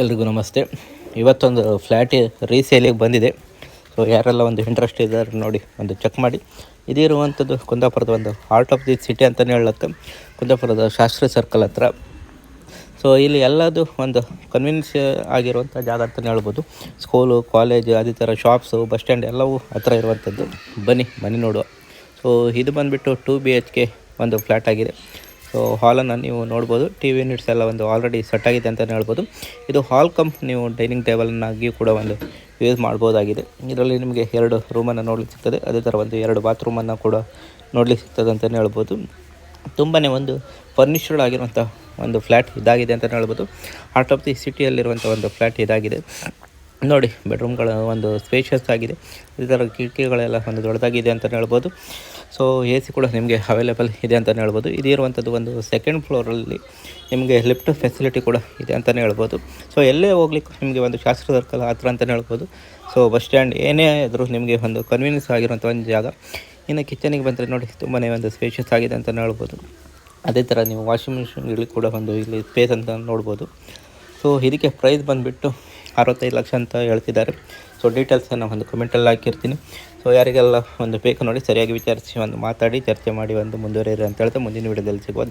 ಎಲ್ರಿಗೂ ನಮಸ್ತೆ. ಇವತ್ತೊಂದು ಫ್ಲ್ಯಾಟ್ ರೀಸೇಲಿಗೆ ಬಂದಿದೆ. ಸೊ ಯಾರೆಲ್ಲ ಒಂದು ಇಂಟ್ರೆಸ್ಟ್ ಇದ್ದಾರೆ ನೋಡಿ, ಒಂದು ಚೆಕ್ ಮಾಡಿ. ಇದಿರುವಂಥದ್ದು ಕುಂದಾಪುರದ ಒಂದು ಹಾರ್ಟ್ ಆಫ್ ದಿ ಸಿಟಿ ಅಂತಲೇ ಹೇಳುತ್ತೆ. ಕುಂದಾಪುರದ ಶಾಸ್ತ್ರಿ ಸರ್ಕಲ್ ಹತ್ರ. ಸೊ ಇಲ್ಲಿ ಎಲ್ಲದು ಒಂದು ಕನ್ವೀನ್ಸ್ ಆಗಿರುವಂಥ ಜಾಗ ಅಂತಲೇ ಹೇಳ್ಬೋದು. ಸ್ಕೂಲು ಕಾಲೇಜು ಅದೇ ಥರ ಶಾಪ್ಸು ಬಸ್ ಸ್ಟ್ಯಾಂಡ್ ಎಲ್ಲವೂ ಹತ್ರ ಇರುವಂಥದ್ದು ಬನ್ನಿ, ಮನೆ ನೋಡುವ. ಸೊ ಇದು ಬಂದುಬಿಟ್ಟು ಟು ಬಿ ಎಚ್ ಕೆ ಒಂದು ಫ್ಲ್ಯಾಟ್ ಆಗಿದೆ. ಸೊ ಹಾಲನ್ನು ನೀವು ನೋಡ್ಬೋದು. ಟಿ ವಿ ಯೂನಿಟ್ಸ್ ಎಲ್ಲ ಒಂದು ಆಲ್ರೆಡಿ ಸೆಟ್ ಆಗಿದೆ ಅಂತಲೇ ಹೇಳ್ಬೋದು. ಇದು ಹಾಲ್ ಕಮ್ ನೀವು ಡೈನಿಂಗ್ ಟೇಬಲ್ನಾಗಿ ಕೂಡ ಒಂದು ಯೂಸ್ ಮಾಡ್ಬೋದಾಗಿದೆ. ಇದರಲ್ಲಿ ನಿಮಗೆ ಎರಡು ರೂಮನ್ನು ನೋಡ್ಲಿಕ್ಕೆ ಸಿಗ್ತದೆ. ಅದೇ ಥರ ಒಂದು ಎರಡು ಬಾತ್ರೂಮನ್ನು ಕೂಡ ನೋಡ್ಲಿಕ್ಕೆ ಸಿಗ್ತದೆ ಅಂತಲೇ ಹೇಳ್ಬೋದು. ತುಂಬಾ ಒಂದು ಫರ್ನಿಶ್ಡ್ ಆಗಿರುವಂಥ ಒಂದು ಫ್ಲ್ಯಾಟ್ ಇದಾಗಿದೆ ಅಂತಲೇ ಹೇಳ್ಬೋದು. ಹಾರ್ಟ್ ಆಫ್ ದಿ ಸಿಟಿಯಲ್ಲಿರುವಂಥ ಒಂದು ಫ್ಲ್ಯಾಟ್ ಇದಾಗಿದೆ. ನೋಡಿ ಬೆಡ್ರೂಮ್ಗಳ ಒಂದು ಸ್ಪೇಷಿಯಸ್ ಆಗಿದೆ. ಈ ಥರ ಕಿಟಕಿಗಳೆಲ್ಲ ಒಂದು ದೊಡ್ಡದಾಗಿದೆ ಅಂತಲೇ ಹೇಳ್ಬೋದು. ಸೊ ಎ ಸಿ ಕೂಡ ನಿಮಗೆ ಅವೈಲೇಬಲ್ ಇದೆ ಅಂತಲೇ ಹೇಳ್ಬೋದು. ಇದು ಇರುವಂಥದ್ದು ಒಂದು ಸೆಕೆಂಡ್ ಫ್ಲೋರಲ್ಲಿ ನಿಮಗೆ ಲಿಫ್ಟ್ ಫೆಸಿಲಿಟಿ ಕೂಡ ಇದೆ ಅಂತಲೇ ಹೇಳ್ಬೋದು. ಸೊ ಎಲ್ಲೇ ಹೋಗ್ಲಿಕ್ಕೆ ನಿಮಗೆ ಒಂದು ಶಾಸ್ತ್ರ ಸರ್ಕಲ್ ಹತ್ರ ಅಂತಲೇ ಹೇಳ್ಬೋದು. ಸೊ ಬಸ್ ಸ್ಟ್ಯಾಂಡ್ ಏನೇ ಆದರೂ ನಿಮಗೆ ಒಂದು ಕನ್ವೀನಿಯನ್ಸ್ ಆಗಿರುವಂಥ ಒಂದು ಜಾಗ. ಇನ್ನು ಕಿಚನಿಗೆ ಬಂದರೆ ನೋಡಿ ತುಂಬಾ ಒಂದು ಸ್ಪೇಷಿಯಸ್ ಆಗಿದೆ ಅಂತಲೇ ಹೇಳ್ಬೋದು. ಅದೇ ಥರ ನೀವು ವಾಷಿಂಗ್ ಮಿಷಿನ್ಗಳಿಗೆ ಕೂಡ ಒಂದು ಇಲ್ಲಿ ಸ್ಪೇಸ್ ಅಂತ ನೋಡ್ಬೋದು. ಸೊ ಇದಕ್ಕೆ ಪ್ರೈಸ್ ಬಂದುಬಿಟ್ಟು ಅರವತ್ತೈದು ಲಕ್ಷ ಅಂತ ಹೇಳ್ತಿದ್ದಾರೆ. ಸೊ ಡೀಟೇಲ್ಸನ್ನು ಒಂದು ಕಮೆಂಟಲ್ಲಿ ಹಾಕಿರ್ತೀನಿ. ಸೊ ಯಾರಿಗೆಲ್ಲ ಒಂದು ಬೇಕು ನೋಡಿ, ಸರಿಯಾಗಿ ವಿಚಾರಿಸಿ, ಒಂದು ಮಾತಾಡಿ, ಚರ್ಚೆ ಮಾಡಿ, ಒಂದು ಮುಂದುವರಿಯಿರಿ ಅಂತ ಹೇಳ್ತಾ ಮುಂದಿನ ವಿಡಿಯೋದಲ್ಲಿ ಸಿಗುವ